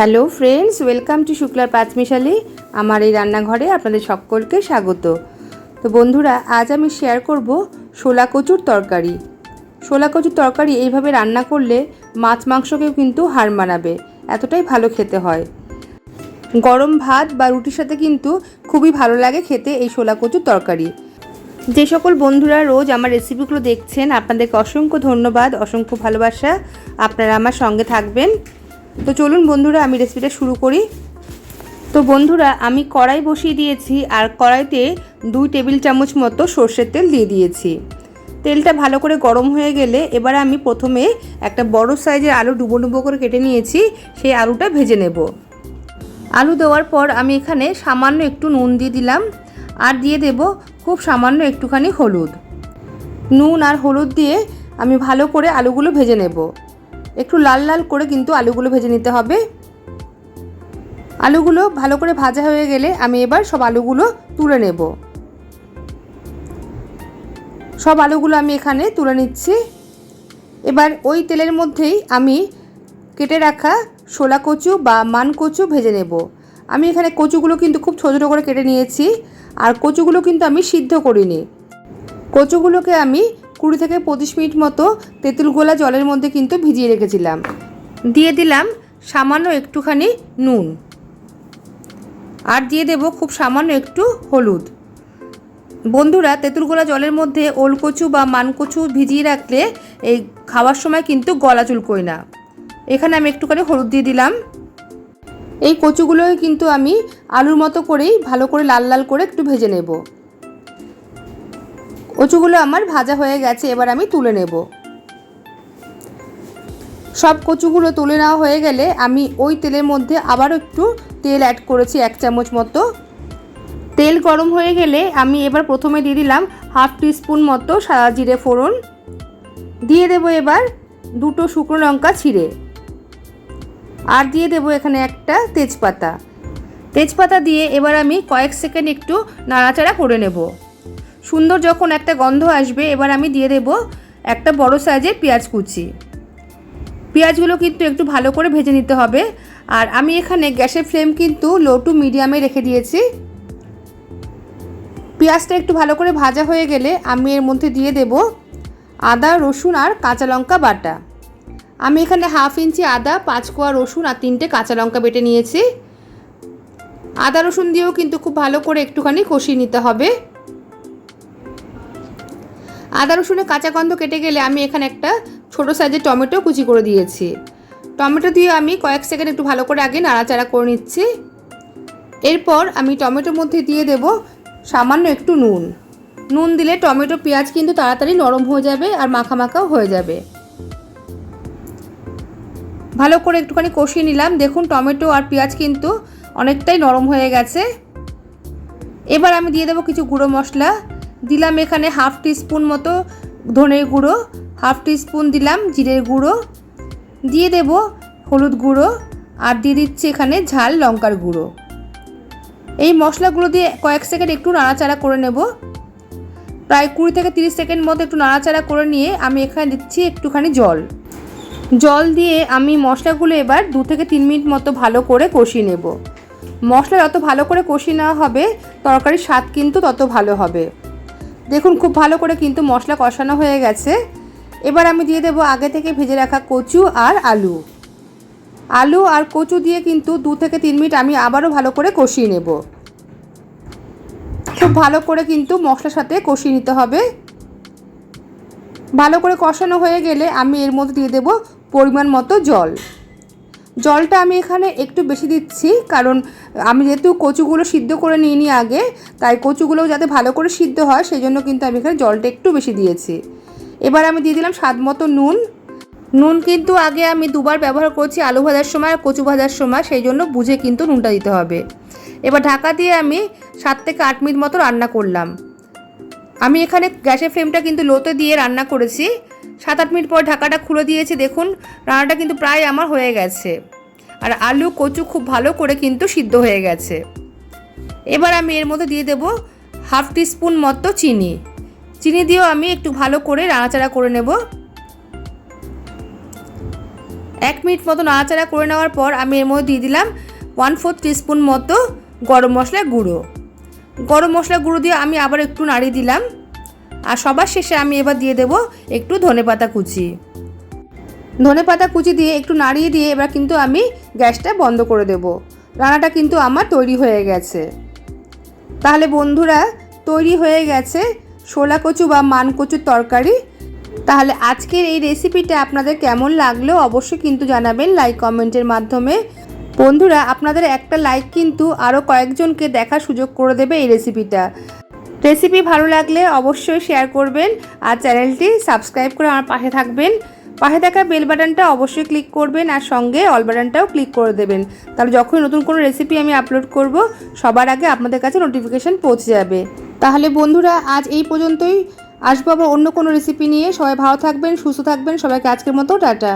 Hello friends, welcome to শুক্লার পাঁচমিশালি, আমার এই রান্নাঘরে আপনাদের সকলকে স্বাগত। তো বন্ধুরা, আজ আমি শেয়ার করব শোলা কচুর তরকারি। শোলা কচুর তরকারি এইভাবে রান্না করলে মাছ মাংসকেও কিন্তু হার মানাবে, এতটাই ভালো খেতে হয়। গরম ভাত বা রুটির সাথে কিন্তু খুবই ভালো লাগে খেতে এই শোলা কচুর তরকারি। যে সকল বন্ধুরা রোজ আমার রেসিপিগুলো দেখছেন, আপনাদেরকে অসংখ্য ধন্যবাদ, অসংখ্য ভালোবাসা। আপনারা আমার সঙ্গে থাকবেন। তো চলুন বন্ধুরা, আমি রেসিপিটা শুরু করি। তো বন্ধুরা, আমি কড়াই বসিয়ে দিয়েছি আর কড়াইতে দুই টেবিল চামচ মতো সর্ষের তেল দিয়ে দিয়েছি। তেলটা ভালো করে গরম হয়ে গেলে এবার আমি প্রথমে একটা বড় সাইজের আলু ডুবো ডুবো করে কেটে নিয়েছি, সেই আলুটা ভেজে নেব। আলু দেওয়ার পর আমি এখানে সামান্য একটু নুন দিয়ে দিলাম আর দিয়ে দেব খুব সামান্য একটুখানি হলুদ। নুন আর হলুদ দিয়ে আমি ভালো করে আলুগুলো ভেজে নেব। একটু লাল লাল করে কিন্তু আলুগুলো ভেজে নিতে হবে। আলুগুলো ভালো করে ভাজা হয়ে গেলে আমি এবার সব আলুগুলো তুলে নেব। সব আলুগুলো আমি এখানে তুলে নিচ্ছি। এবার ওই তেলের মধ্যেই আমি কেটে রাখা শোলা কচু বা মান কচু ভেজে নেব। আমি এখানে কচুগুলো কিন্তু খুব ছোটো ছোটো করে কেটে নিয়েছি। আর কচুগুলো কিন্তু আমি সিদ্ধ করিনি। কচুগুলোকে আমি কুড়ি থেকে পঁচিশ মিনিট মতো তেঁতুল গোলা জলের মধ্যে কিন্তু ভিজিয়ে রেখেছিলাম। দিয়ে দিলাম সামান্য একটুখানি নুন। আর দিয়ে দেব খুব সামান্য একটু হলুদ। বন্ধুরা, তেঁতুল গোলা জলের মধ্যে ওল কচু বা মান কচু ভিজিয়ে রাখলে এই খাওয়ার সময় কিন্তু গলা চুলকোয় না। এখানে আমি একটুখানি হলুদ দিয়ে দিলাম। এই কচুগুলোই কিন্তু আমি আলুর মতো করেই ভালো করে লাল লাল করে একটু ভেজে নেব। কচুগুলো আমার ভাজা হয়ে গেছে, এবার আমি তুলে নেব। সব কচুগুলো তুলে নেওয়া হয়ে গেলে আমি ওই তেলের মধ্যে আবারও একটু তেল অ্যাড করেছি, এক চামচ মতো। তেল গরম হয়ে গেলে আমি এবার প্রথমে দিয়ে দিলাম হাফ টিস্পুন মতো সাদা জিরে ফোড়ন। দিয়ে দেব এবার দুটো শুকনো লঙ্কা ছিঁড়ে। আর দিয়ে দেব এখানে একটা তেজপাতা। তেজপাতা দিয়ে এবার আমি কয়েক সেকেন্ড একটু নাড়াচাড়া করে নেব। সুন্দর যখন একটা গন্ধ আসবে, এবার আমি দিয়ে দেব একটা বড় সাইজের পেঁয়াজ কুচি। পেঁয়াজগুলো কিন্তু একটু ভালো করে ভেজে নিতে হবে। আর আমি এখানে গ্যাসের ফ্লেম কিন্তু লো টু মিডিয়ামে রেখে দিয়েছি। পেঁয়াজটা একটু ভালো করে ভাজা হয়ে গেলে আমি এর মধ্যে দিয়ে দেব আদা, রসুন আর কাঁচা লঙ্কা বাটা। আমি এখানে হাফ ইঞ্চি আদা, পাঁচ কোয়া রসুন আর তিনটে কাঁচা লঙ্কা বেটে নিয়েছি। আদা, রসুন দিয়েও কিন্তু খুব ভালো করে একটুখানি কষিয়ে নিতে হবে। আদা রসুনের কাঁচা গন্ধ কেটে গেলে আমি এখানে একটা ছোটো সাইজের টমেটো কুচি করে দিয়েছি। টমেটো দিয়ে আমি কয়েক সেকেন্ড একটু ভালো করে আগে নাড়াচাড়া করে নিচ্ছি। এরপর আমি টমেটোর মধ্যে দিয়ে দেব সামান্য একটু নুন। নুন দিলে টমেটো পেঁয়াজ কিন্তু তাড়াতাড়ি নরম হয়ে যাবে আর মাখা মাখাও হয়ে যাবে। ভালো করে একটুখানি কষিয়ে নিলাম। দেখুন, টমেটো আর পেঁয়াজ কিন্তু অনেকটাই নরম হয়ে গেছে। এবার আমি দিয়ে দেবো কিছু গুঁড়ো মশলা। দিলাম এখানে হাফ টিস্পুন মতো ধনের গুঁড়ো, হাফ টিস্পুন দিলাম জিরের গুঁড়ো, দিয়ে দেব হলুদ গুঁড়ো আর দিয়ে দিচ্ছি এখানে ঝাল লঙ্কার গুঁড়ো। এই মশলাগুলো দিয়ে কয়েক সেকেন্ড একটু নাড়াচাড়া করে নেব। প্রায় কুড়ি থেকে তিরিশ সেকেন্ড মতো একটু নাড়াচাড়া করে নিয়ে আমি এখানে দিচ্ছি একটুখানি জল। জল দিয়ে আমি মশলাগুলো এবার দু থেকে তিন মিনিট মতো ভালো করে কষিয়ে নেব। মশলা যত ভালো করে কষিয়ে নেওয়া হবে, তরকারির স্বাদ কিন্তু তত ভালো হবে। দেখুন, খুব ভালো করে কিন্তু মশলা কষানো হয়ে গেছে। এবার আমি দিয়ে দেবো আগে থেকে ভেজে রাখা কচু আর আলু। আলু আর কচু দিয়ে কিন্তু দু থেকে তিন মিনিট আমি আবারও ভালো করে কষিয়ে নেব। খুব ভালো করে কিন্তু মশলার সাথে কষিয়ে নিতে হবে। ভালো করে কষানো হয়ে গেলে আমি এর মধ্যে দিয়ে দেব পরিমাণ মতো জল। জলটা আমি এখানে একটু বেশি দিচ্ছি, কারণ আমি যেহেতু কচুগুলো সিদ্ধ করে নিয়ে নিই আগে, তাই কচুগুলো যাতে ভালো করে সিদ্ধ হয় সেই জন্য কিন্তু আমি এখানে জলটা একটু বেশি দিয়েছি। এবার আমি দিয়ে দিলাম স্বাদ মতো নুন। নুন কিন্তু আগে আমি দুবার ব্যবহার করছি আলু ভাজার সময় আর কচু ভাজার সময় সেই জন্য বুঝে কিন্তু নুনটা দিতে হবে। এবার ঢাকা দিয়ে আমি সাত থেকে আট মিনিট মতো রান্না করলাম। আমি এখানে গ্যাসের ফ্লেমটা কিন্তু লোতে দিয়ে রান্না করেছি। সাত আট মিনিট পর ঢাকাটা খুলে দিয়েছি, দেখুন, রান্নাটা কিন্তু প্রায় আমার হয়ে গেছে। আর আলু, কচু খুব ভালো করে কিন্তু সিদ্ধ হয়ে গেছে। এবার আমি এর মধ্যে দিয়ে দেব হাফ টিস্পুন মতো চিনি। চিনি দিয়েও আমি একটু ভালো করে নাড়াচাড়া করে নেব। এক মিনিট মতো নাড়াচাড়া করে নেওয়ার পর আমি এর মধ্যে দিয়ে দিলাম ওয়ান ফোর টিস্পুন মতো গরম মশলার গুঁড়ো। গরম মশলা গুঁড়ো দিয়ে আমি আবার একটু নাড়িয়ে দিলাম। আর সবার শেষে আমি এবার দিয়ে দেব একটু ধনেপাতা কুচি। ধনেপাতা কুচি দিয়ে একটু নাড়িয়ে দিয়ে এবার কিন্তু আমি গ্যাসটা বন্ধ করে দেব। রান্নাটা কিন্তু আমার তৈরি হয়ে গেছে। তাহলে বন্ধুরা, তৈরি হয়ে গেছে শোলা কচু বা মান কচুর তরকারি। তাহলে আজকের এই রেসিপিটা আপনাদের কেমন লাগল অবশ্যই কিন্তু জানাবেন লাইক কমেন্টের মাধ্যমে। বন্ধুরা, আপনাদের একটা লাইক কিন্তু আরও কয়েকজনকে দেখার সুযোগ করে দেবে এই রেসিপিটা রেসিপি ভালো লাগলে অবশ্যই শেয়ার করবেন আর চ্যানেলটি সাবস্ক্রাইব করে আমার পাশে থাকবেন। পাশে থাকা বেল বাটনটা অবশ্যই ক্লিক করবেন আর সঙ্গে অল বাটনটাও ক্লিক করে দেবেন। তাহলে যখনই নতুন কোনো রেসিপি আমি আপলোড করব, সবার আগে আপনাদের কাছে নোটিফিকেশান পৌঁছে যাবে। তাহলে বন্ধুরা, আজ এই পর্যন্তই। আসব আবার অন্য কোনো রেসিপি নিয়ে। সবাই ভালো থাকবেন, সুস্থ থাকবেন। সবাইকে আজকের মতো টাটা।